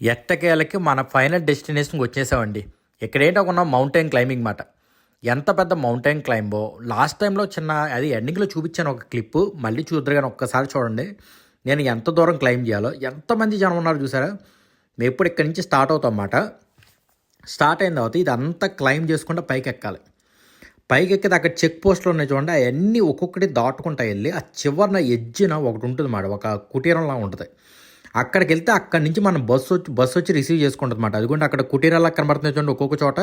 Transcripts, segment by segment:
ఎట్టకేలకి మన ఫైనల్ డెస్టినేషన్కి వచ్చేసామండి. ఇక్కడ ఏంటో మౌంటైన్ క్లైంబింగ్ మాట. ఎంత పెద్ద మౌంటైన్ క్లైంబో లాస్ట్ టైంలో చిన్న అది ఎండింగ్లో చూపించాను ఒక క్లిప్ మళ్ళీ చూద్దరు కానీ ఒక్కసారి చూడండి. నేను ఎంత దూరం క్లైంబ్ చేయాలో ఎంతమంది జనం ఉన్నారు చూసారా? మేము ఎప్పుడు ఇక్కడి నుంచి స్టార్ట్ అవుతాం అన్నమాట స్టార్ట్ అయిన తర్వాత ఇదంతా క్లైంబ్ చేసుకుంటే పైకి ఎక్కాలి పైకి ఎక్కితే అక్కడ చెక్ పోస్టులు ఉన్నాయి చూడండి అవన్నీ ఒక్కొక్కటి దాటుకుంటా వెళ్ళి ఆ చివరిన ఎజ్జిన ఒకటి ఉంటుంది మాట ఒక కుటీరంలా ఉంటుంది. అక్కడికి వెళ్తే అక్కడి నుంచి మనం బస్సు వచ్చి బస్సు వచ్చి రిసీవ్ చేసుకుంటుంది అనమాట అదిగోండి అక్కడ కుటీరాలు కనబడుతుంది చూడండి ఒక్కొక్క చోట.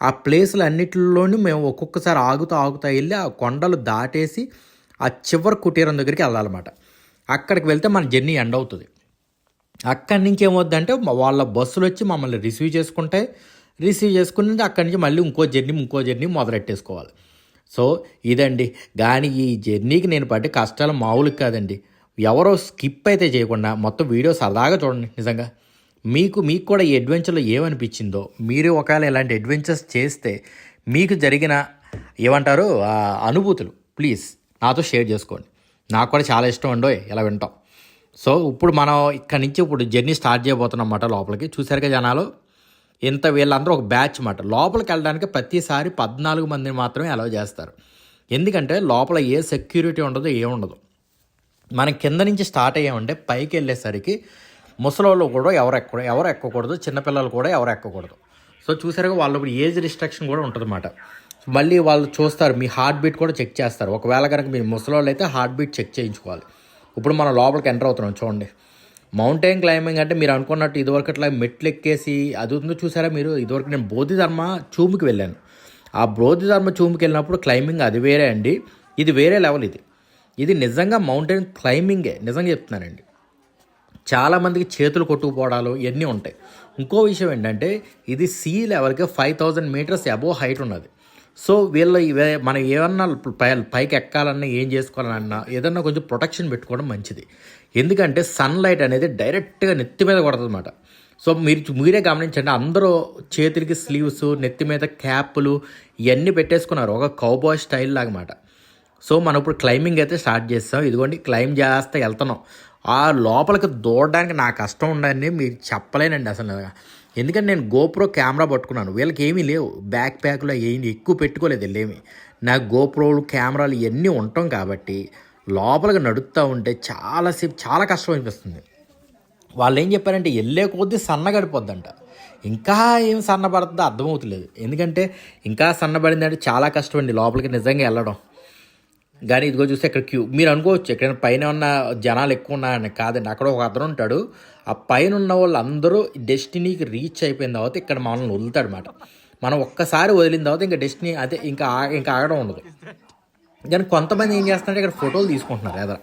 ఆ ప్లేసులు అన్నిటిలోనూ మేము ఒక్కొక్కసారి ఆగుతూ ఆగుతూ వెళ్ళి ఆ కొండలు దాటేసి ఆ చివరి కుటీరం దగ్గరికి వెళ్ళాలన్నమాట. అక్కడికి వెళ్తే మన జర్నీ ఎండ్ అవుతుంది. అక్కడి నుంచి ఏమవుద్దంటే వాళ్ళ బస్సులు వచ్చి మమ్మల్ని రిసీవ్ చేసుకుంటే రిసీవ్ చేసుకుని అక్కడి నుంచి మళ్ళీ ఇంకో జర్నీ ఇంకో జర్నీ మొదలెట్టేసుకోవాలి. సో ఇదండి. కానీ ఈ జర్నీకి నేను పట్టే కష్టాలు మామూలు కాదండి. ఎవరో స్కిప్ అయితే చేయకుండా మొత్తం వీడియో సరదాగా చూడండి నిజంగా. మీకు మీకు కూడా ఈ అడ్వెంచర్లో ఏమనిపించిందో మీరు ఒకవేళ ఇలాంటి అడ్వెంచర్స్ చేస్తే మీకు జరిగిన ఏమంటారు అనుభూతులు ప్లీజ్ నాతో షేర్ చేసుకోండి. నాకు కూడా చాలా ఇష్టం ఉండో ఇలా వింటాం. సో ఇప్పుడు మనం ఇక్కడ నుంచి ఇప్పుడు జర్నీ స్టార్ట్ చేయబోతున్నాం అన్నమాట లోపలికి. చూసారుగా జనాలు? ఇంత వీళ్ళందరూ ఒక బ్యాచ్ అన్నమాట. లోపలికి వెళ్ళడానికి ప్రతిసారి పద్నాలుగు మందిని మాత్రమే అలవ్ చేస్తారు. ఎందుకంటే లోపల ఏ సెక్యూరిటీ ఉండదు ఏముండదు. మనం కింద నుంచి స్టార్ట్ అయ్యామంటే పైకి వెళ్ళేసరికి ముసలోళ్ళు కూడా ఎవరు ఎక్క ఎవరు ఎక్కకూడదు చిన్నపిల్లలు కూడా ఎవరు ఎక్కకూడదు. సో చూసారుగా వాళ్ళు ఏజ్ రిస్ట్రిక్షన్ కూడా ఉంటుందన్నమాట. మళ్ళీ వాళ్ళు చూస్తారు మీ హార్ట్ బీట్ కూడా చెక్ చేస్తారు. ఒకవేళ కనుక మీ ముసలోళ్ళు అయితే హార్ట్ బీట్ చెక్ చేయించుకోవాలి. ఇప్పుడు మనం లోపలికి ఎంటర్ అవుతున్నాం చూడండి. మౌంటైన్ క్లైంబింగ్ అంటే మీరు అనుకున్నట్టు ఇదివరకు అట్లా మెట్లు ఎక్కేసి అది ఉందో చూసారా మీరు? ఇదివరకు నేను బోధిధర్మ చూముకి వెళ్ళాను. ఆ బోధిధర్మ చూముకి వెళ్ళినప్పుడు క్లైంబింగ్ అది వేరే అండి. ఇది వేరే లెవెల్ ఇది. ఇది నిజంగా మౌంటైన్ క్లైంబింగే. నిజంగా చెప్తున్నానండి. చాలామందికి చేతులు కొట్టుకుపోవడాలు ఇవన్నీ ఉంటాయి. ఇంకో విషయం ఏంటంటే ఇది సీ లెవెల్కి five thousand meters above height ఉన్నది. సో వీళ్ళ మనం ఏమన్నా పై పైకి ఎక్కాలన్నా ఏం చేసుకోవాలన్నా ఏదన్నా కొంచెం ప్రొటెక్షన్ పెట్టుకోవడం మంచిది. ఎందుకంటే సన్లైట్ అనేది డైరెక్ట్గా నెత్తి మీద కొడుతుందన్నమాట. సో మీరు మీరే గమనించండి అందరూ చేతులకి స్లీవ్స్ నెత్తి మీద క్యాప్లు ఇవన్నీ పెట్టేసుకున్నారు. ఒక కౌబాయ్ స్టైల్ లాగమాట సో మనం ఇప్పుడు క్లైంబింగ్ అయితే స్టార్ట్ చేస్తాం. ఇదిగోండి క్లైంబ్ చేస్తే వెళ్తున్నాం. ఆ లోపలికి దూడడానికి నా కష్టం ఉండని మీరు చెప్పలేనండి అసలు. ఎందుకంటే నేను గోప్రో కెమెరా పట్టుకున్నాను. వీళ్ళకి ఏమీ లేవు. బ్యాక్ ప్యాక్లో ఏమి ఎక్కువ పెట్టుకోలేదు వీళ్ళేమి. నాకు గోప్రోలు కెమెరాలు ఇవన్నీ ఉంటాం కాబట్టి లోపలికి నడుస్తూ ఉంటే చాలాసేపు చాలా కష్టం అనిపిస్తుంది. వాళ్ళు ఏం చెప్పారంటే వెళ్ళే కొద్దీ సన్నగడిపోద్దంట ఇంకా ఏం సన్నబడుతుందో అర్థమవుతలేదు. ఎందుకంటే ఇంకా సన్నబడిందంటే చాలా కష్టం అండి లోపలికి నిజంగా వెళ్ళడం. కానీ ఇదిగో చూస్తే ఇక్కడ క్యూ మీరు అనుకోవచ్చు ఎక్కడైనా పైన ఉన్న జనాలు ఎక్కువ ఉన్నారని కాదండి. అక్కడ ఒక అతను ఉంటాడు. ఆ పైన ఉన్న వాళ్ళు అందరూ డెస్టినీకి రీచ్ అయిపోయిన తర్వాత ఇక్కడ మనల్ని వదులుతాడు అనమాట మనం ఒక్కసారి వదిలిన తర్వాత ఇంకా డెస్టినీ అదే ఇంకా ఆ- ఇంకా ఆగడం ఉండదు. కానీ కొంతమంది ఏం చేస్తున్నారంటే ఇక్కడ ఫోటోలు తీసుకుంటున్నారు ఎదర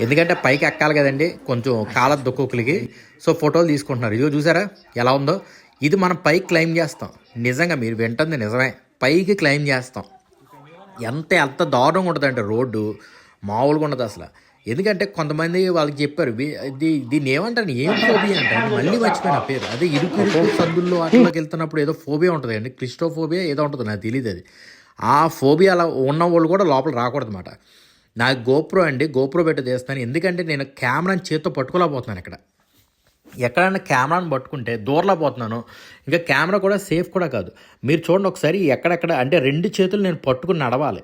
ఎందుకంటే పైకి ఎక్కాలి కదండి కొంచెం కాల దుక్కులకి సో ఫోటోలు తీసుకుంటున్నారు. ఇదిగో చూసారా? ఎలా ఉందో? ఇది మనం పైకి క్లైమ్ చేస్తాం. నిజంగా మీరు వింటుంది నిజమే. పైకి క్లైమ్ చేస్తాం. ఎంత ఎంత దారుణంగా ఉంటుందంటే రోడ్డు మామూలుగా ఉండదు అసలు. ఎందుకంటే కొంతమంది వాళ్ళకి చెప్పారు ఇది దీన్ని ఏమంటారు ఏం ఫోబియా అంటారు మళ్ళీ మర్చిపోయిన పేరు. అదే ఇరుకు ఇరుకు సందుల్లో వాటిలోకి వెళ్తున్నప్పుడు ఏదో ఫోబియా ఉంటుంది అండి. క్రిస్టోఫోబియా ఏదో ఉంటుంది నాకు తెలియదు అది. ఆ ఫోబియా అలా ఉన్న వాళ్ళు కూడా లోపల రాకూడదు అనమాట నాకు గోప్రో అండి గోప్రో పెట్టి తీస్తాను ఎందుకంటే నేను కెమెరాని చేత్తో పట్టుకోలేకపోతున్నాను ఇక్కడ. ఎక్కడైనా కెమెరాను పట్టుకుంటే దూరలో పోతున్నాను. ఇంకా కెమెరా కూడా సేఫ్ కూడా కాదు. మీరు చూడండి ఒకసారి ఎక్కడెక్కడ అంటే రెండు చేతులు నేను పట్టుకుని నడవాలి.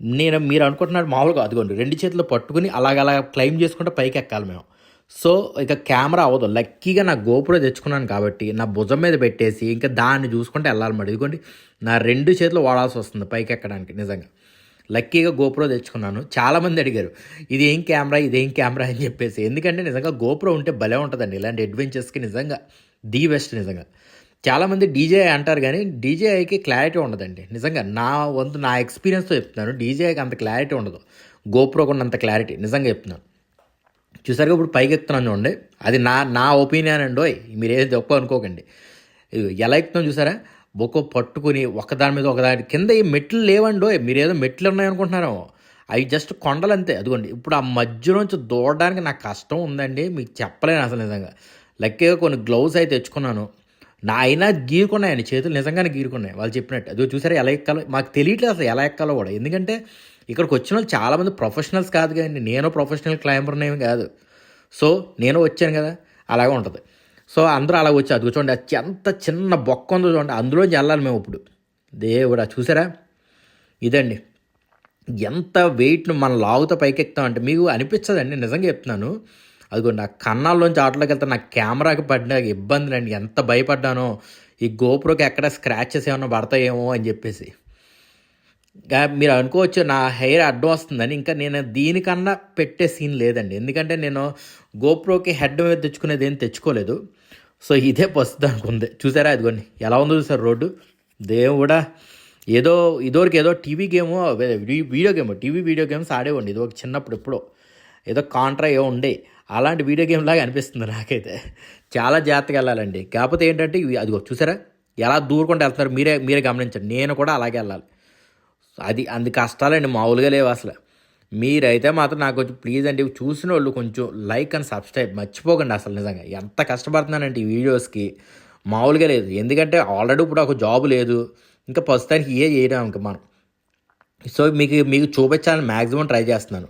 నేను మీరు అనుకుంటున్నాడు మామూలుగా అదిగోండి రెండు చేతులు పట్టుకుని అలాగలా క్లైమ్ చేసుకుంటే పైకి ఎక్కాలి మేము. సో ఇక కెమెరా అవ్వదు. లక్కీగా నా గోపురం తెచ్చుకున్నాను కాబట్టి నా భుజం మీద పెట్టేసి ఇంకా దాన్ని చూసుకుంటే వెళ్ళాలన్నమాట ఇదిగోండి నా రెండు చేతులు వాడాల్సి వస్తుంది పైకి ఎక్కడానికి నిజంగా. లక్కీగా గోప్రో తెచ్చుకున్నాను. చాలామంది అడిగారు ఇది ఏం కెమెరా ఇదేం కెమెరా? అని చెప్పేసి. ఎందుకంటే నిజంగా గోప్రో ఉంటే భలే ఉంటుందండి. ఇలాంటి అడ్వెంచర్స్కి నిజంగా ది బెస్ట్ నిజంగా. చాలామంది డీజేఐ అంటారు కానీ డీజేఐకి క్లారిటీ ఉండదండి. నిజంగా నా వంతు నా ఎక్స్పీరియన్స్తో చెప్తున్నాను డీజేఐకి అంత క్లారిటీ ఉండదు. గోప్రోకి ఉన్నంత క్లారిటీ నిజంగా చెప్తున్నాను. చూసారుగా ఇప్పుడు పైకి ఎక్కుతున్నాను చూడండి. అది నా నా ఒపీనియన్ అండి ఓయ్. మీరు ఏది తక్కువ అనుకోకండి. ఎలా ఎక్కుతున్నాం చూసారా? బొక్క పట్టుకుని ఒకదాని మీద ఒకదాని కింద ఈ మెట్లు లేవండి? మీరేదో మీరు ఏదో మెట్లు ఉన్నాయనుకుంటున్నారో అవి జస్ట్ కొండలు అంతే అదిగోండి ఇప్పుడు ఆ మధ్య నుంచి దూడడానికి నాకు కష్టం ఉందండి. మీకు చెప్పలేను అసలు నిజంగా. లక్కీగా కొన్ని గ్లౌస్ అయితే తెచ్చుకున్నాను. నా అయినా గీరుకున్నాయండి చేతులు నిజంగానే గీరుకున్నాయి. వాళ్ళు చెప్పినట్టు. అది చూసారా ఎలా ఎక్కాలో? మాకు తెలియట్లేదు అసలు ఎలా ఎక్కాలో కూడా. ఎందుకంటే ఇక్కడికి వచ్చిన వాళ్ళు చాలామంది ప్రొఫెషనల్స్ కాదు కానీ నేను ప్రొఫెషనల్ క్లైంబర్నేమి కాదు. సో నేను వచ్చాను కదా. అలాగే ఉంటుంది. సో అందరూ అలా వచ్చి అది చూడండి అది ఎంత చిన్న బొక్క ఉందో చూడండి అందులోంచి వెళ్ళాలి మేము ఇప్పుడు. దేవుడా చూసారా? ఇదండి. ఎంత వెయిట్ను మనం లాగుతో పైకెక్తామంటే మీకు అనిపించదండి నిజంగా చెప్తున్నాను. అదిగోండి నా కన్నాల్లోంచి ఆటలోకి వెళ్తే నా కెమెరాకి పడిన ఇబ్బందులు అండి ఎంత భయపడ్డానో ఈ గోపురకి ఎక్కడ స్క్రాచెస్ ఏమైనా పడతాయేమో అని చెప్పేసి. మీరు అనుకోవచ్చు నా హెయిర్ అడ్డం వస్తుందని ఇంకా నేను దీనికన్నా పెట్టే సీన్ లేదండి. ఎందుకంటే నేను గోప్రోకి హెడ్ మీద తెచ్చుకునేది ఏం తెచ్చుకోలేదు. సో ఇదే ప్రస్తుతానికి ఉంది చూసారా ఇదిగోండి. ఎలా ఉందో చూసారు రోడ్డు? దేవుడా ఏదో ఇదివరకు ఏదో TV game video game TV video games ఆడేవండి ఇది ఒక చిన్నప్పుడు ఎప్పుడో. ఏదో కాంట్రా ఏవో ఉండే. అలాంటి వీడియో గేమ్ లాగా అనిపిస్తుంది నాకైతే. చాలా జాగ్రత్తగా వెళ్ళాలండి. కాకపోతే ఏంటంటే అదిగో చూసారా? ఎలా దూరకుండా వెళ్తున్నారు మీరే మీరే గమనించండి. నేను కూడా అలాగే వెళ్ళాలి. అది అంది కష్టాలండి. మామూలుగా లేవు అసలు. మీరైతే మాత్రం నాకు కొంచెం ప్లీజ్ అండి చూసిన వాళ్ళు కొంచెం లైక్ అండ్ సబ్స్క్రైబ్ మర్చిపోకండి అసలు నిజంగా. ఎంత కష్టపడుతున్నానంటే ఈ వీడియోస్కి మామూలుగా లేదు. ఎందుకంటే ఆల్రెడీ ఇప్పుడు ఒక జాబ్ లేదు. ఇంకా ప్రస్తుతానికి ఏ చేయడానికి మనం. సో మీకు మీకు చూపించాలని మ్యాక్సిమం ట్రై చేస్తున్నాను.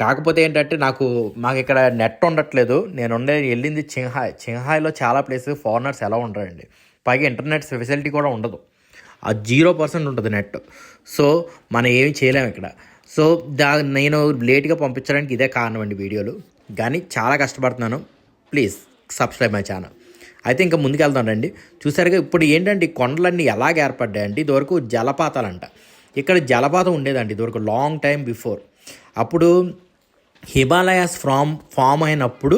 కాకపోతే ఏంటంటే నాకు మాకు ఇక్కడ నెట్ ఉండట్లేదు. నేను ఉండే వెళ్ళింది చింహాయ్. చింహాయ్లో చాలా ప్లేసెస్ ఫారినర్స్ ఎలా ఉంటారండి పైగా ఇంటర్నెట్ ఫెసిలిటీ కూడా ఉండదు. ఆ జీరో పర్సెంట్ ఉంటుంది నెట్ సో మనం ఏమి చేయలేము ఇక్కడ. సో దా నేను లేట్గా పంపించడానికి ఇదే కారణం అండి వీడియోలు. కానీ చాలా కష్టపడుతున్నాను. Please subscribe my channel. అయితే ఇంకా ముందుకు రండి. చూసారుగా ఇప్పుడు ఏంటంటే కొండలన్నీ ఎలాగ ఏర్పడ్డాయండి ఇదివరకు జలపాతాలంట. ఇక్కడ జలపాతం ఉండేదండి. ఇదివరకు లాంగ్ టైం బిఫోర్ అప్పుడు హిమాలయాస్ ఫ్రామ్ ఫామ్ అయినప్పుడు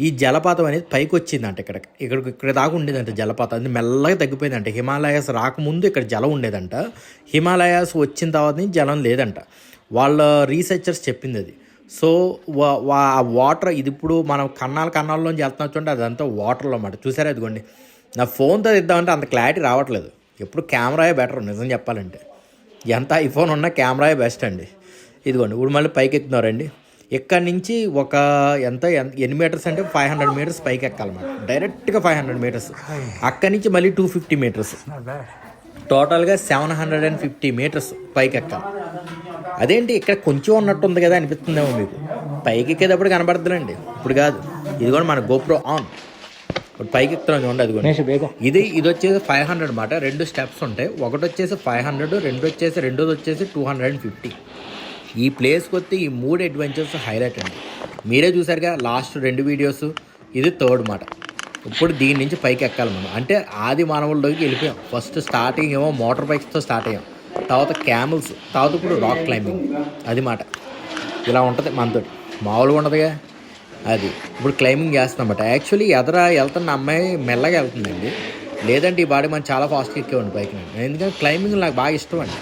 ఈ జలపాతం అనేది పైకి వచ్చిందంట ఇక్కడ. ఇక్కడ ఇక్కడ దాకా ఉండేదంట జలపాతం. అది మెల్లగా తగ్గిపోయిందంట. హిమాలయాస్ రాకముందు ఇక్కడ జలం ఉండేదంట. హిమాలయాస్ వచ్చిన తర్వాత జలం లేదంట. వాళ్ళ రీసెర్చర్స్ చెప్పింది అది సో ఆ వాటర్ ఇది ఇప్పుడు మనం కన్నాల కన్నాల్లోంచి వెళ్తున్నా చూడండి అదంతా వాటర్లో అన్నమాట. చూసారా ఇదిగోండి? నా ఫోన్తో ఇద్దామంటే అంత క్లారిటీ రావట్లేదు. ఎప్పుడు కెమెరాయే బెటర్ నిజం చెప్పాలంటే. ఎంత ఐఫోన్ ఉన్నా కెమెరాయే బెస్ట్ అండి. ఇదిగోండి ఇప్పుడు మళ్ళీ పైకి ఎక్కుతున్నారండి ఇక్కడి నుంచి ఒక ఎంత ఎంత- ఎన్ని మీటర్స్ అంటే ఫైవ్ హండ్రెడ్ మీటర్స్ పైకి ఎక్కాలన్నమాట. డైరెక్ట్గా ఫైవ్ హండ్రెడ్ మీటర్స్ అక్కడి నుంచి మళ్ళీ టూ ఫిఫ్టీ మీటర్స్ టోటల్గా seven hundred and fifty meters పైకి ఎక్కాలి. అదేంటి? ఇక్కడ కొంచెం ఉన్నట్టు ఉంది కదా అనిపిస్తుందేమో మీకు. పైకి ఎక్కేటప్పుడు కనబడుతుందండి ఇప్పుడు కాదు. ఇది కూడా మన గోప్రో ఆన్. ఇప్పుడు పైకి ఎక్కుతున్నాం చూడండి అది కూడా ఇది ఇది వచ్చేసి ఫైవ్ హండ్రెడ్ అనమాట రెండు స్టెప్స్ ఉంటాయి. ఒకటి వచ్చేసి ఫైవ్ హండ్రెడ్ రెండు వచ్చేసి రెండోది వచ్చేసి టూ హండ్రెడ్ అండ్ ఫిఫ్టీ. ఈ ప్లేస్కి వస్తే ఈ మూడు అడ్వెంచర్స్ హైలైట్ అండి. మీరే చూసారుగా లాస్ట్ రెండు వీడియోస్. ఇది థర్డ్ మాట ఇప్పుడు దీని నుంచి పైకి ఎక్కాలి మనం అంటే ఆది మానవుల్లోకి వెళ్ళిపోయాం. ఫస్ట్ స్టార్టింగ్ ఏమో మోటార్ బైక్స్తో స్టార్ట్ అయ్యాం. తర్వాత క్యామిల్స్ తర్వాత ఇప్పుడు రాక్ క్లైంబింగ్. అది మాట. ఇలా ఉంటుంది మనతో మామూలుగా ఉండదుగా. అది. ఇప్పుడు క్లైంబింగ్ చేస్తామన్నమాట యాక్చువల్లీ ఎదర వెళ్తున్న అమ్మాయి మెల్లగా వెళ్తుందండి. లేదంటే ఈ బాడీ మనం చాలా ఫాస్ట్గా ఎక్కేవాడిని పైకి నేను ఎందుకంటే క్లైంబింగ్ నాకు బాగా ఇష్టం అండి.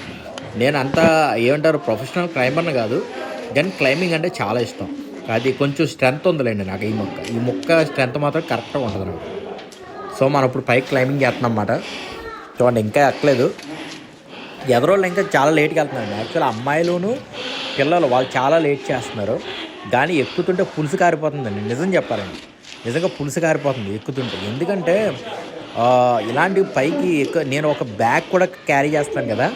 నేను అంత ఏమంటారు ప్రొఫెషనల్ క్లైంబర్ని కాదు. కానీ క్లైంబింగ్ అంటే చాలా ఇష్టం. అది కొంచెం స్ట్రెంత్ ఉందిలేండి నాకు ఈ మొక్క. ఈ మొక్క స్ట్రెంత్ మాత్రం కరెక్ట్గా ఉంటుంది నాకు. సో మనం ఇప్పుడు పైకి క్లైంబింగ్ చేస్తున్నాం అన్నమాట. చూడండి ఇంకా ఎక్కలేదు. ఎదరోళ్ళు ఇంకా చాలా లేట్గా వెళ్తున్నారు. యాక్చువల్ అమ్మాయిలును పిల్లలు వాళ్ళు చాలా లేట్ చేస్తున్నారు. కానీ ఎక్కుతుంటే పులుసు కారిపోతుందండి. నిజం చెప్పాలండి. నిజంగా పులుసు కారిపోతుంది ఎక్కుతుంటే. ఎందుకంటే ఇలాంటి పైకి ఎక్కువ నేను ఒక బ్యాగ్ కూడా క్యారీ చేస్తాను కదా.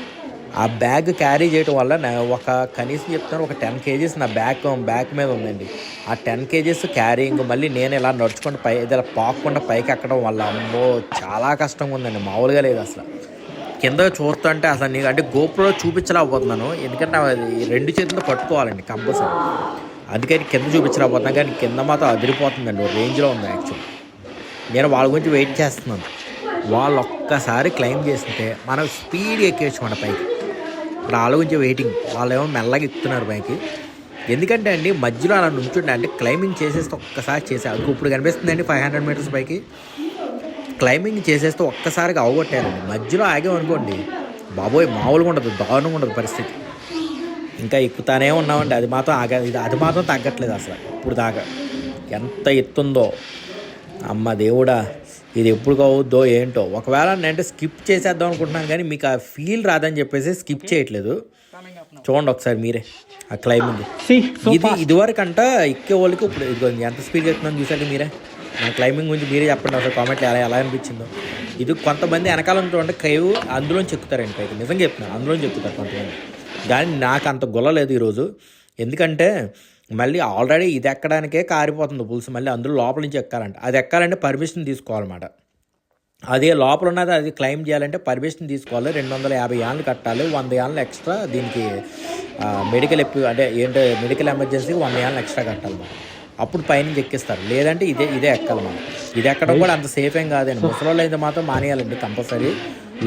ఆ బ్యాగ్ క్యారీ చేయడం వల్ల నా ఒక కనీసం చెప్తాను ఒక టెన్ కేజీస్ నా బ్యాగ్ బ్యాక్ మీద ఉందండి. ఆ టెన్ కేజీస్ క్యారీయింగ్ మళ్ళీ నేను ఇలా నడుచుకుంటూ పై ఇలా పాకుండా పైకి ఎక్కడం వల్ల అమ్మో చాలా కష్టంగా ఉందండి మామూలుగా లేదు అసలు. కింద చూస్తుంటే అసలు నీకు అంటే గోపురంలో చూపించలేకపోతున్నాను. ఎందుకంటే అది రెండు చేతులు పట్టుకోవాలండి కంపల్సరీ. అందుకని కింద చూపించలేకపోతున్నాను. కానీ కింద మాత్రం అదిరిపోతుందండి. ఓ రేంజ్లో ఉంది యాక్చువల్ నేను వాళ్ళ గురించి వెయిట్ చేస్తున్నాను. వాళ్ళు ఒక్కసారి క్లైమ్ చేస్తుంటే మనం స్పీడ్ ఎక్కేయచ్చు మన పైకి. ఇప్పుడు వాళ్ళ గురించి వెయిటింగ్ వాళ్ళు ఏమో మెల్లగా ఎక్కుతున్నారు పైకి. ఎందుకంటే అండి మధ్యలో అలా నుంచుండే అంటే క్లైంబింగ్ చేసేస్తే ఒక్కసారి చేసే అది ఇప్పుడు కనిపిస్తుందండి ఫైవ్ హండ్రెడ్ మీటర్స్ పైకి. క్లైంబింగ్ చేసేస్తే ఒక్కసారిగా అవగొట్టారండి మధ్యలో ఆగామనుకోండి బాబోయ్ మామూలుగా ఉండదు దారుణంగా ఉండదు పరిస్థితి. ఇంకా ఎక్కుతానే ఉన్నామండి. అది మాత్రం ఆగ ఇది అది మాత్రం తగ్గట్లేదు అసలు. ఇప్పుడు దాకా ఎంత ఎత్తుందో. అమ్మ దేవుడా ఇది ఎప్పుడు కావద్దో ఏంటో. ఒకవేళ నేనంటే స్కిప్ చేసేద్దాం అనుకుంటున్నాను కానీ మీకు ఆ ఫీల్ రాదని చెప్పేసి స్కిప్ చేయట్లేదు. చూడండి ఒకసారి మీరే ఆ క్లైంబింగ్ ఇది ఇదివరకు అంట ఎక్కే వాళ్ళకి ఇప్పుడు ఇదిగో ఎంత స్పీడ్ ఎక్కుతున్నాను చూసాక మీరే. నా క్లైంబింగ్ గురించి మీరే చెప్పండి అసలు కామెంట్ ఎలా ఎలా అనిపించిందో. ఇది కొంతమంది వెనకాల ఉంటుంటే కైవ్ అందులోంచి ఎక్కుతారండి పైకి. నిజంగా చెప్తున్నాను అందులోంచి ఎక్కుతారు కొంతమంది. కానీ నాకు అంత గుల్ల లేదు ఈరోజు. ఎందుకంటే మళ్ళీ ఆల్రెడీ ఇది ఎక్కడానికే కారిపోతుంది పులుసు. మళ్ళీ అందులో లోపల నుంచి ఎక్కాలంట. అది ఎక్కాలంటే పర్మిషన్ తీసుకోవాలన్నమాట. అదే లోపల ఉన్నది అది క్లెయిమ్ చేయాలంటే పర్మిషన్ తీసుకోవాలి. రెండు వందల యాభై యాన్లు కట్టాలి. వంద యాన్లు ఎక్స్ట్రా దీనికి మెడికల్ ఎప్పి అంటే ఏంటో మెడికల్ ఎమర్జెన్సీకి వంద యాన్లు ఎక్స్ట్రా కట్టాలి అప్పుడు పైనుంచి ఎక్కిస్తారు. లేదంటే ఇదే ఇదే ఎక్కాలి మనం. ఇది ఎక్కడం కూడా అంత సేఫ్ ఏం కాదండి. ముసలోళ్ళు అయితే మాత్రం మానేయాలండి కంపల్సరీ.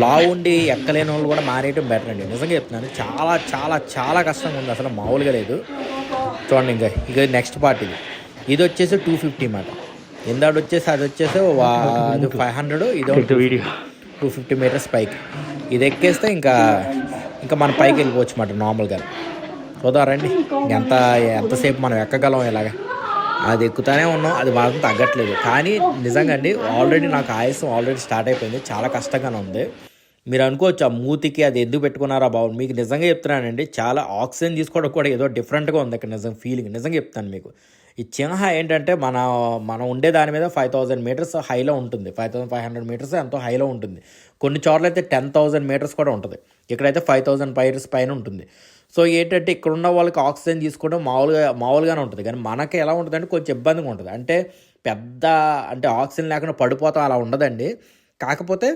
లా ఉండి ఎక్కలేని వాళ్ళు కూడా మానేయటం బెటర్ అండి. నిజంగా చెప్తున్నాను చాలా చాలా చాలా కష్టంగా ఉంది. అసలు మామూలుగా లేదు. చూడండి ఇంకా ఇక నెక్స్ట్ పార్ట్ ఇది. ఇది వచ్చేసి టూ ఫిఫ్టీ మాట. ఇందాడు వచ్చేసి అది వచ్చేసి అది ఫైవ్ హండ్రెడ్ ఇది వీడియో టూ ఫిఫ్టీ మీటర్స్ పైకి ఇది ఎక్కేస్తే ఇంకా ఇంకా మన పైకి వెళ్ళిపోవచ్చు అన్నమాట నార్మల్గా చూద్దారండి ఎంత ఎంతసేపు మనం ఎక్కగలం ఇలాగా. అది ఎక్కుతానే ఉన్నాం అది మాత్రం తగ్గట్లేదు. కానీ నిజంగా అండి ఆల్రెడీ నాకు ఆయాసం ఆల్రెడీ స్టార్ట్ అయిపోయింది చాలా కష్టంగానే ఉంది. మీరు అనుకోవచ్చు ఆ మూతికి అది ఎందుకు పెట్టుకున్నారా బాబు? మీకు నిజంగా చెప్తున్నానండి చాలా ఆక్సిజన్ తీసుకోవడం కూడా ఏదో డిఫరెంట్గా ఉంది ఇక్కడ నిజంగా ఫీలింగ్ నిజంగా చెప్తాను మీకు. ఈ చింహ ఏంటంటే మన మనం ఉండే దాని మీద ఫైవ్ థౌజండ్ మీటర్స్ హైలో ఉంటుంది. Five thousand five hundred meters ఎంతో హైలో ఉంటుంది. కొన్ని చోట్ల అయితే టెన్ థౌసండ్ మీటర్స్ కూడా ఉంటుంది. ఇక్కడైతే ఫైవ్ థౌసండ్ మీటర్స్ పైన ఉంటుంది. సో ఏంటంటే ఇక్కడ ఉన్న వాళ్ళకి ఆక్సిజన్ తీసుకోవడం మామూలుగా మామూలుగానే ఉంటుంది. కానీ మనకి ఎలా ఉంటుంది అంటే కొంచెం ఇబ్బందిగా ఉంటుంది. అంటే పెద్ద అంటే ఆక్సిజన్ లేకుండా పడిపోతాం అలా ఉండదండి. కాకపోతే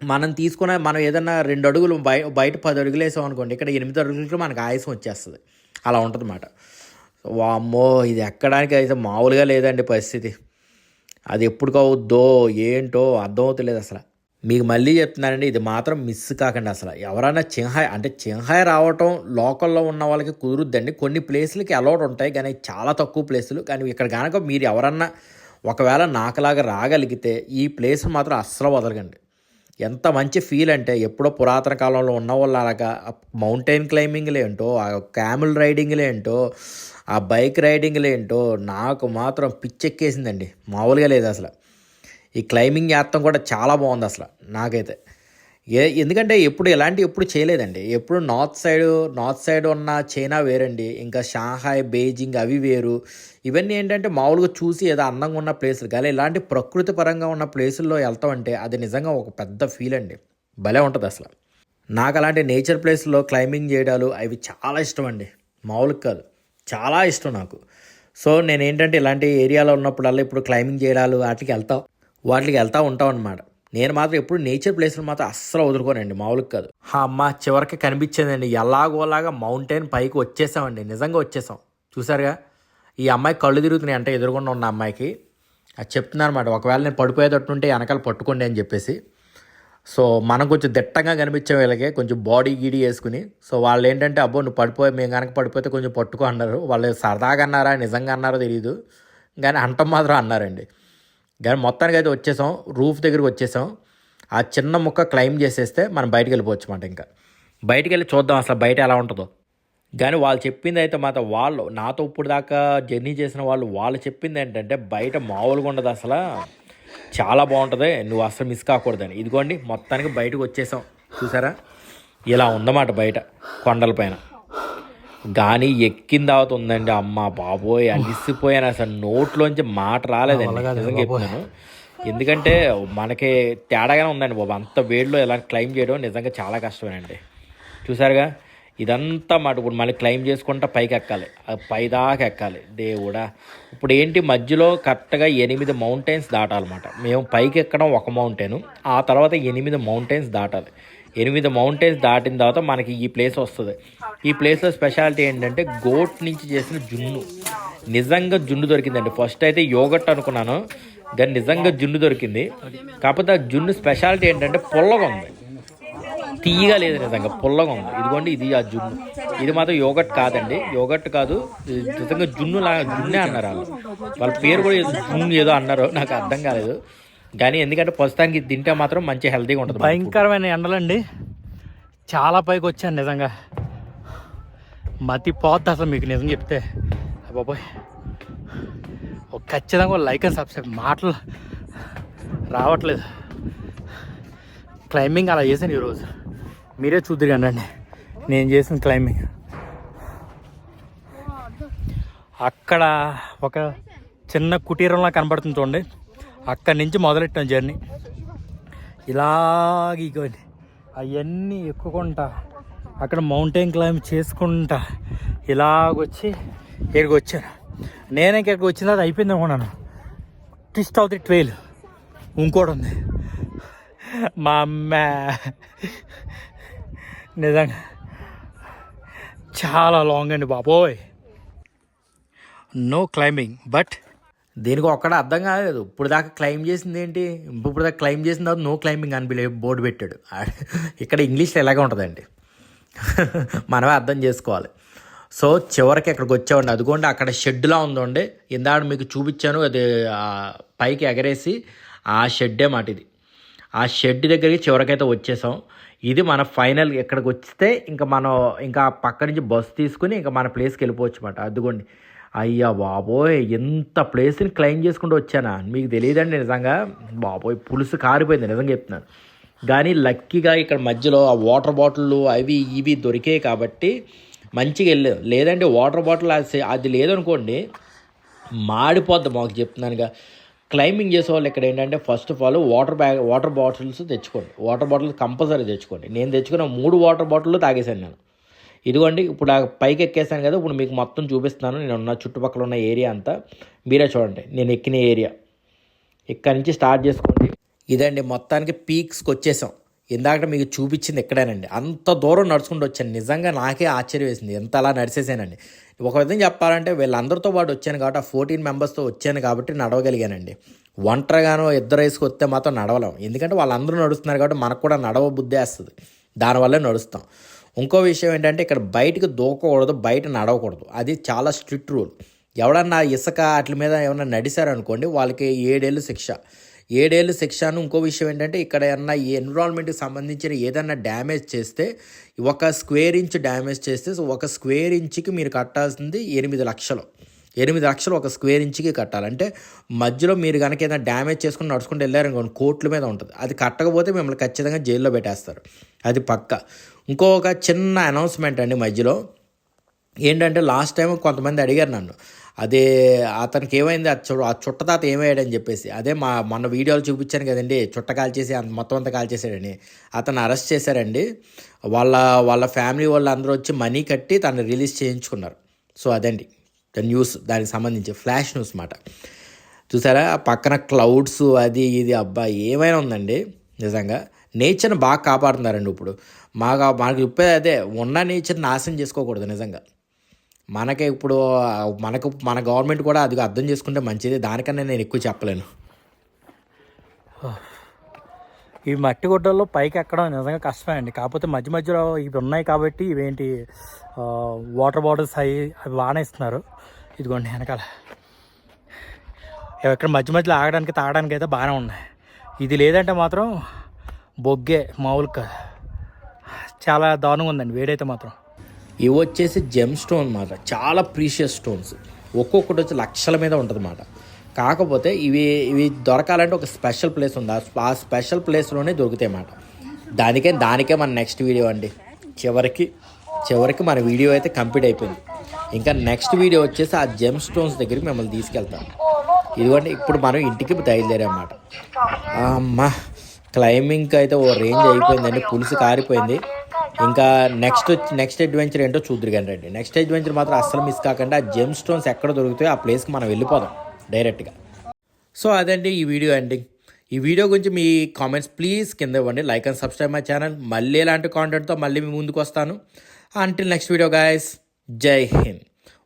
మనం తీసుకున్న మనం ఏదన్నా రెండు అడుగులు బయ బయట పది అడుగులు వేసాం అనుకోండి ఇక్కడ ఎనిమిది అడుగులకి మనకు ఆయాసం వచ్చేస్తుంది. అలా ఉంటుంది అన్నమాట వామ్మో ఇది ఎక్కడానికి అయితే మామూలుగా లేదండి పరిస్థితి. అది ఎప్పుడు కావద్దో ఏంటో అర్థమవుతలేదు అసలు. మీకు మళ్ళీ చెప్తున్నానండి ఇది మాత్రం మిస్ కాకండి అసలు. ఎవరైనా చింహాయ్ అంటే చింహాయ్ రావటం లోకల్లో ఉన్న వాళ్ళకి కుదురుద్దండి. కొన్ని ప్లేసులకి అలౌడ్ ఉంటాయి కానీ చాలా తక్కువ ప్లేసులు. కానీ ఇక్కడ కనుక మీరు ఎవరన్నా ఒకవేళ నాకులాగా రాగలిగితే ఈ ప్లేస్ మాత్రం అస్సలు వదలకండి. ఎంత మంచి ఫీల్ అంటే ఎప్పుడో పురాతన కాలంలో ఉన్న వాళ్ళు అలాగా మౌంటైన్ క్లైంబింగ్లు ఏంటో ఆ క్యామిల్ రైడింగ్లేంటో ఆ బైక్ రైడింగ్లు ఏంటో నాకు మాత్రం పిచ్చెక్కేసిందండి. మామూలుగా లేదు అసలు. ఈ క్లైంబింగ్ చేస్తాం కూడా చాలా బాగుంది అసలు నాకైతే. ఏ ఎందుకంటే ఎప్పుడు ఎలాంటి ఎప్పుడు చేయలేదండి. ఎప్పుడు నార్త్ సైడ్ నార్త్ సైడ్ ఉన్న చైనా వేరండి. ఇంకా షాంహాయ్ బీజింగ్ అవి వేరు. ఇవన్నీ ఏంటంటే మామూలుగా చూసి ఏదో అందంగా ఉన్న ప్లేసులు. కానీ ఇలాంటి ప్రకృతి పరంగా ఉన్న ప్లేసుల్లో వెళ్తామంటే అది నిజంగా ఒక పెద్ద ఫీల్ అండి. భలే ఉంటుంది అసలు. నాకు అలాంటి నేచర్ ప్లేస్లో క్లైంబింగ్ చేయడాలు అవి చాలా ఇష్టం అండి. మామూలుగా కాదు. చాలా ఇష్టం నాకు. సో నేను ఏంటంటే ఇలాంటి ఏరియాలో ఉన్నప్పుడల్లా ఇప్పుడు క్లైంబింగ్ చేయడాలు వాటికి వెళ్తాం. వాటికి వెళ్తూ ఉంటాం అనమాట నేను మాత్రం ఎప్పుడు నేచర్ ప్లేస్లు మాత్రం అస్సలు వదులుకోనండి మామూలుగా కాదు. అమ్మ చివరికి కనిపించిందండి ఎలాగోలాగా మౌంటైన్ పైకి వచ్చేసామండి నిజంగా వచ్చేసాం. చూసారుగా? ఈ అమ్మాయి కళ్ళు తిరుగుతున్నాయి అంటే ఎదురుగుండా ఉన్న అమ్మాయికి. అది చెప్తున్నాను అనమాట ఒకవేళ నేను పడిపోయేటట్టుంటే వెనకాల పట్టుకోండి అని చెప్పేసి. సో మనం కొంచెం దిట్టంగా కనిపించే వీళ్ళకి కొంచెం బాడీ గీడి వేసుకుని సో వాళ్ళు ఏంటంటే అబ్బో నువ్వు పడిపోయి మేము కనుక పడిపోతే కొంచెం పట్టుకో అన్నారు. వాళ్ళు సరదాగా అన్నారా నిజంగా అన్నారో తెలియదు కానీ అంటం మాత్రం అన్నారండి. కానీ మొత్తానికి అయితే వచ్చేసాం రూఫ్ దగ్గరికి వచ్చేసాం. ఆ చిన్న ముక్క క్లైమ్ చేసేస్తే మనం బయటికి వెళ్ళిపోవచ్చు అన్నమాట ఇంకా. బయటికి వెళ్ళి చూద్దాం అసలు బయట ఎలా ఉంటుందో. కానీ వాళ్ళు చెప్పింది అయితే మాత్రం వాళ్ళు నాతో ఇప్పుడు దాకా జర్నీ చేసిన వాళ్ళు వాళ్ళు చెప్పింది ఏంటంటే బయట మామూలుగా ఉండదు అసలు. చాలా బాగుంటుంది నువ్వు అసలు మిస్ కాకూడదని. ఇదిగోండి మొత్తానికి బయటకు వచ్చేసాం. చూసారా? ఇలా ఉందన్నమాట బయట కొండలపైన కానీ ఎక్కిన తర్వాత ఉందండి అమ్మ బాబోయ్ అలిసిపోయాను. అసలు నోట్లోంచి మాట రాలేదండి. నిజంగా చెప్తున్నాను. ఎందుకంటే మనకి తేడాగానే ఉందండి బాబు. అంత వేడిలో ఎలా క్లైమ్ చేయడం నిజంగా చాలా కష్టమేనండి. చూసారుగా? ఇదంతా మాట ఇప్పుడు మళ్ళీ క్లైమ్ చేసుకుంటా పైకి ఎక్కాలి. ఆ పైదాకా ఎక్కాలి. దేవుడా. ఇప్పుడు ఏంటి మధ్యలో కరెక్ట్గా ఎనిమిది మౌంటైన్స్ దాటాలన్నమాట. మేము పైకి ఎక్కడం ఒక మౌంటైన్. ఆ తర్వాత ఎనిమిది మౌంటైన్స్ దాటాలి. ఎనిమిది మౌంటైన్స్ దాటిన తర్వాత మనకి ఈ ప్లేస్ వస్తుంది. ఈ ప్లేస్లో స్పెషాలిటీ ఏంటంటే గోట్ నుంచి చేసిన జున్ను. నిజంగా జున్ను దొరికిందండి. ఫస్ట్ అయితే యోగట్ అనుకున్నాను. కానీ నిజంగా జున్ను దొరికింది. కాకపోతే ఆ జున్ను స్పెషాలిటీ ఏంటంటే పొల్లగా ఉంది. తీయగా లేదు నిజంగా పుల్లగా ఉంది. ఇదిగోండి ఇది ఆ జున్ను. ఇది మాత్రం యోగట్ కాదండి. యోగట్ కాదు నిజంగా జున్ను లా జున్నే అన్నారు వాళ్ళు. వాళ్ళ పేరు కూడా జున్ను ఏదో అన్నారు నాకు అర్థం కాలేదు. కానీ ఎందుకంటే ప్రస్తుతానికి తింటే మాత్రం మంచి హెల్తీగా ఉంటుంది భయంకరమైన ఎండలండి. చాలా పైకి వచ్చాను నిజంగా. మతి పోద్ది అసలు మీకు నిజం చెప్తే. బాబోయ్. ఒక ఖచ్చితంగా లైక్ అండ్ సబ్స్క్రైబ్ మాటలు రావట్లేదు. క్లైంబింగ్ అలా చేశాను ఈరోజు. మీరే చూద్దరు కండి నేను చేసిన క్లైంబింగ్ అక్కడ ఒక చిన్న కుటీరంలా కనబడుతుంది చూడండి. అక్కడి నుంచి మొదలెట్టాం జర్నీ. ఇలాగ ఇగోండి. అవన్నీ ఎక్కుకుంటా. అక్కడ మౌంటైన్ క్లైంబ్ చేసుకుంటా. ఇలాగొచ్చి ఇక్కడికి వచ్చాను. నేను ఇక్కడికి వచ్చిన తర్వాత అయిపోయింది అనుకున్నాను ట్విస్ట్ ఆఫ్ ది ఇంకోటి ఉంది. మా అమ్మ. నిజంగా. చాలా లాంగ్ అండి బాబోయ్. నో క్లైంబింగ్ బట్ దీనికి ఒక్కడ అర్థం కాలేదు. ఇప్పుడు దాకా క్లైమ్ చేసింది ఏంటి? ఇప్పుడు దాకా క్లైమ్ చేసిన తర్వాత నో క్లైంబింగ్ అనిపిలే బోర్డు పెట్టాడు. ఇక్కడ ఇంగ్లీష్లో ఎలాగే ఉంటుందండి? మనమే అర్థం చేసుకోవాలి. సో చివరికి ఇక్కడికి వచ్చామండి. అదిగోండి అక్కడ షెడ్లా ఉందండి. ఇందాక మీకు చూపించాను అది పైకి ఎగరేసి ఆ షెడ్డే మాట ఇది. ఆ షెడ్ దగ్గరికి చివరికైతే వచ్చేసాం. ఇది మన ఫైనల్ ఇక్కడికి వస్తే ఇంకా మనం ఇంకా పక్క నుంచి బస్సు తీసుకుని ఇంకా మన ప్లేస్కి వెళ్ళిపోవచ్చు అన్నమాట అదిగోండి. అయ్యా బాబోయ్ ఎంత ప్లేస్ని క్లైమ్ చేసుకుంటూ వచ్చానా? మీకు తెలియదండి నిజంగా? బాబోయ్ పులుసు కారిపోయింది నిజంగా చెప్తున్నాను. కానీ లక్కీగా ఇక్కడ మధ్యలో ఆ వాటర్ బాటిల్లు అవి ఇవి దొరికాయి కాబట్టి మంచిగా వెళ్ళలేదు లేదంటే వాటర్ బాటిల్ అది- అది లేదనుకోండి మాడిపోద్ది మాకు చెప్తున్నానుగా. క్లైంబింగ్ చేసేవాళ్ళు ఇక్కడ ఏంటంటే first of all water bag water bottles తెచ్చుకోండి. వాటర్ బాటిల్స్ కంపల్సరీ తెచ్చుకోండి. నేను తెచ్చుకున్న మూడు వాటర్ బాటిల్ తాగేశాను నేను. ఇదిగోండి ఇప్పుడు ఆ పైకి ఎక్కేసాను కదా ఇప్పుడు మీకు మొత్తం చూపిస్తున్నాను. నేను ఉన్న చుట్టుపక్కల ఉన్న ఏరియా అంతా మీరే చూడండి. నేను ఎక్కిన ఏరియా. ఇక్కడ నుంచి స్టార్ట్ చేసుకోండి. ఇదండి మొత్తానికి పీక్స్కి వచ్చేసాం. ఇందాక మీకు చూపించింది ఎక్కడేనండి అంత దూరం నడుచుకుంటూ వచ్చాను. నిజంగా నాకే ఆశ్చర్యం వేసింది. ఎంత అలా నడిచేసానండి. ఒక విధంగా చెప్పాలంటే వీళ్ళందరితో పాటు వచ్చాను కాబట్టి ఆ ఫోర్టీన్ మెంబర్స్తో వచ్చాను కాబట్టి నడవగలిగానండి. ఒంటరిగానో ఇద్దరు వేసుకు వస్తే మాత్రం నడవలేం. ఎందుకంటే వాళ్ళందరూ నడుస్తున్నారు కాబట్టి మనకు కూడా నడవ బుద్ధి వేస్తుంది. దానివల్లే నడుస్తాం. ఇంకో విషయం ఏంటంటే ఇక్కడ బయటకు దూకకూడదు బయట నడవకూడదు. అది చాలా స్ట్రిక్ట్ రూల్. ఎవడన్నా ఇసుక వాటి మీద ఏమన్నా నడిచారనుకోండి వాళ్ళకి ఏడేళ్ళు శిక్ష. ఏడేళ్ళు శిక్ష అని ఇంకో విషయం ఏంటంటే ఇక్కడ ఏమన్నా ఈ ఎన్విరాన్మెంట్కి సంబంధించిన ఏదన్నా డ్యామేజ్ చేస్తే ఒక స్క్వేర్ ఇంచ్ డ్యామేజ్ చేస్తే ఒక స్క్వేర్ ఇంచ్కి మీరు కట్టాల్సింది ఎనిమిది లక్షలు. ఎనిమిది లక్షలు ఒక స్క్వేర్ ఇంచ్కి కట్టాలంటే మధ్యలో మీరు కనుక ఏదైనా డ్యామేజ్ చేసుకుని నడుచుకుంటూ వెళ్ళారనుకోండి కోట్ల మీద ఉంటుంది. అది కట్టకపోతే మిమ్మల్ని ఖచ్చితంగా జైల్లో పెట్టేస్తారు. అది పక్క. ఇంకొక చిన్న అనౌన్స్మెంట్ అండి మధ్యలో. ఏంటంటే లాస్ట్ టైం కొంతమంది అడిగారు నన్ను. అదే అతనికి ఏమైంది? ఆ చు ఆ చుట్టతాత ఏమయ్యాడని చెప్పేసి. అదే మా మొన్న వీడియోలు చూపించాను కదండి. చుట్ట కాల్చేసి అంత మొత్తం అంతా కాల్చేసాడని అతను అరెస్ట్ చేశారండి. వాళ్ళ వాళ్ళ ఫ్యామిలీ వాళ్ళు అందరూ వచ్చి మనీ కట్టి తను రిలీజ్ చేయించుకున్నారు. సో అదండి. ద న్యూస్ దానికి సంబంధించి ఫ్లాష్ న్యూస్ మాట. చూసారా? పక్కన క్లౌడ్స్ అది ఇది అబ్బా ఏమైనా ఉందండి? నిజంగా. నేచర్ని బాగా కాపాడుతున్నారండి ఇప్పుడు. మాకు మనకు చెప్పేది అదే ఉన్న నేచర్ నాశనం చేసుకోకూడదు నిజంగా. మనకి ఇప్పుడు మనకు మన గవర్నమెంట్ కూడా అది అర్థం చేసుకుంటే మంచిది. దానికన్నా నేను ఎక్కువ చెప్పలేను. ఈ మట్టి గుడ్డల్లో పైకి ఎక్కడం నిజంగా కష్టమే అండి. కాకపోతే మధ్య మధ్యలో ఇవి ఉన్నాయి కాబట్టి ఇవేంటి వాటర్ బాటిల్స్ అవి అవి బాగానే ఇస్తున్నారు ఇదిగోండి వెనకాల. ఇక్కడ మధ్య మధ్యలో ఆగడానికి తాగడానికి అయితే బాగానే ఉన్నాయి. ఇది లేదంటే మాత్రం బొగ్గే మామూలు కాదు చాలా దారుణంగా ఉందండి వేడైతే మాత్రం. ఇవి వచ్చేసి జెమ్ స్టోన్ అన్నమాట చాలా ప్రీషియస్ స్టోన్స్ ఒక్కొక్కటి వచ్చి లక్షల మీద ఉంటుందన్నమాట. కాకపోతే ఇవి ఇవి దొరకాలంటే ఒక స్పెషల్ ప్లేస్ ఉంది. ఆ- స్పెషల్ ప్లేస్లోనే దొరుకుతాయి అన్నమాట దానికే దానికే మన నెక్స్ట్ వీడియో అండి. చివరికి చివరికి మన వీడియో అయితే కంప్లీట్ అయిపోయింది. ఇంకా నెక్స్ట్ వీడియో వచ్చేసి ఆ జెమ్ స్టోన్స్ దగ్గరికి మిమ్మల్ని తీసుకెళ్తాం ఇదిగోండి ఇప్పుడు మనం ఇంటికి బయలుదేరామన్నమాట. అమ్మా క్లైంబింగ్కి అయితే ఓ రేంజ్ అయిపోయిందండి. పులుసు కారిపోయింది. ఇంకా నెక్స్ట్ నెక్స్ట్ అడ్వెంచర్ ఏంటో చూద్దరు రండి. నెక్స్ట్ అడ్వెంచర్ మాత్రం అస్సలు మిస్ కాకుండా. ఆ జెమ్ స్టోన్స్ ఎక్కడ దొరుకుతాయో ఆ ప్లేస్కి మనం వెళ్ళిపోదాం డైరెక్ట్గా సో అదండి ఈ వీడియో ఎండింగ్ ఈ వీడియో గురించి మీ కామెంట్స్ ప్లీజ్ కింద ఇవ్వండి. Like and subscribe my channel మళ్ళీ ఇలాంటి కాంటెంట్తో మళ్ళీ మీ ముందుకు వస్తాను. అంటిల్ నెక్స్ట్ వీడియో గాయస్ జై హింద్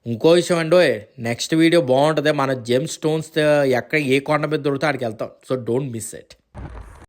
ఇంకో విషయం అండి నెక్స్ట్ వీడియో బాగుంటుంది. మన జెమ్ స్టోన్స్ ఎక్కడ ఏ కొండ మీద దొరుకుతా అక్కడికి వెళ్తాం. So don't miss it